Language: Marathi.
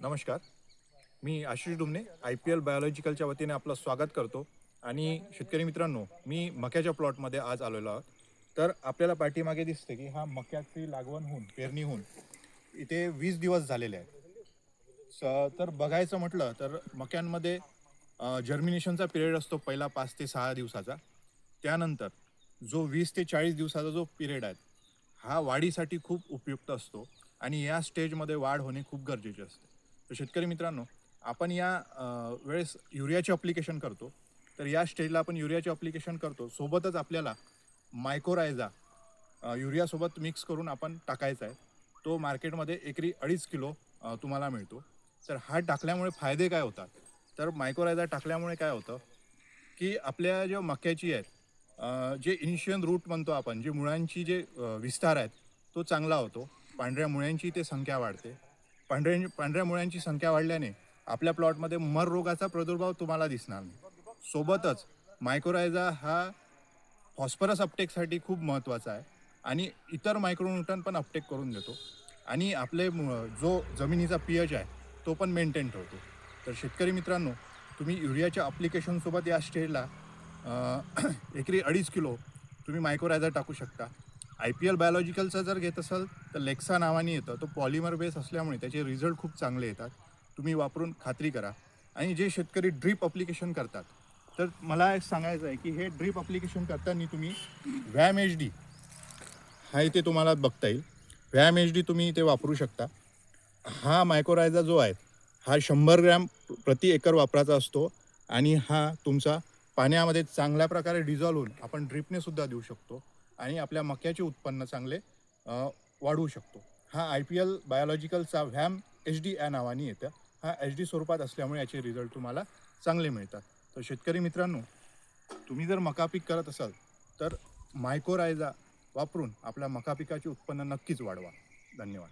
नमस्कार. मी Ashish Dumne I P L बायोलॉजिकलच्या वतीने आपलं स्वागत करतो. आणि शेतकरी मित्रांनो मी मक्याच्या प्लॉटमध्ये आज आलेलो आहोत. तर आपल्याला पाठीमागे दिसते की हा मक्याची लागवण होऊन पेरणी होऊन इथे वीस दिवस झालेले आहेत. स तर बघायचं म्हटलं तर मक्यांमध्ये जर्मिनेशनचा पिरियड असतो पहिला पाच ते सहा दिवसाचा. त्यानंतर जो वीस ते चाळीस दिवसाचा जो पिरियड आहे हा वाढीसाठी खूप उपयुक्त असतो. आणि या स्टेजमध्ये वाढ होणे खूप गरजेचे असते. तर शेतकरी मित्रांनो आपण या अ, वेळेस युरियाचे अप्लिकेशन करतो. तर या स्टेजला आपण युरियाचे अप्लिकेशन करतो. सोबतच आपल्याला मायकोरायझा अ, युरियासोबत मिक्स करून आपण टाकायचा आहे. तो मार्केटमध्ये एकरी अडीच किलो अ, तुम्हाला मिळतो. तर हा टाकल्यामुळे फायदे काय होतात? तर मायकोरायझा टाकल्यामुळे काय होतं? की आपल्या ज्या मक्याची आहेत अ, जे इनिशियल रूट म्हणतो आपण जे मुळांची जे अ, विस्तार आहेत तो चांगला होतो. पांढऱ्या मुळ्यांची ते संख्या वाढते. पांढऱ्या पांढऱ्या मुळ्यांची संख्या वाढल्याने आपल्या प्लॉटमध्ये मर रोगाचा प्रादुर्भाव तुम्हाला दिसणार नाही. सोबतच मायक्रोरायझा हा फॉस्फरस अपटेकसाठी खूप महत्त्वाचा आहे आणि इतर मायक्रोन्यूटन पण अपटेक करून देतो. आणि आपले जो जमिनीचा पी एच आहे तो पण मेंटेन ठेवतो. तर शेतकरी मित्रांनो तुम्ही युरियाच्या अप्लिकेशनसोबत या स्टेजला एकरी अडीच किलो तुम्ही मायक्रोरायझा टाकू शकता. आय पी एल बायोलॉजिकलचा जर घेत असाल तर लेक्सा नावाने येतं. तो पॉलिमर बेस असल्यामुळे त्याचे रिझल्ट खूप चांगले येतात. तुम्ही वापरून खात्री करा. आणि जे शेतकरी ड्रीप अप्लिकेशन करतात तर मला एक सांगायचं आहे की हे ड्रीप अप्लिकेशन करताना तुम्ही व्हॅम एच डी हा इथे तुम्हाला बघता येईल. व्हॅम एच डी तुम्ही इथे वापरू शकता. हा मायक्रोरायझा जो आहे हा शंभर ग्रॅम प्रति एकर वापराचा असतो आणि हा तुमचा पाण्यामध्ये चांगल्या प्रकारे डिझॉल्व होऊन आपण ड्रिपने सुद्धा देऊ शकतो. आणि आपल्या मक्याचे उत्पन्न चांगले वाढवू शकतो. हा आय पी एल बायोलॉजिकलचा व्हॅम एच डी या नावाने येतं. हा एच डी स्वरूपात असल्यामुळे याचे रिझल्ट तुम्हाला चांगले मिळतात. तर शेतकरी मित्रांनो तुम्ही जर मका पीक करत असाल तर मायकोरायझा वापरून आपल्या मका पिकाचे उत्पन्न नक्कीच वाढवा. धन्यवाद.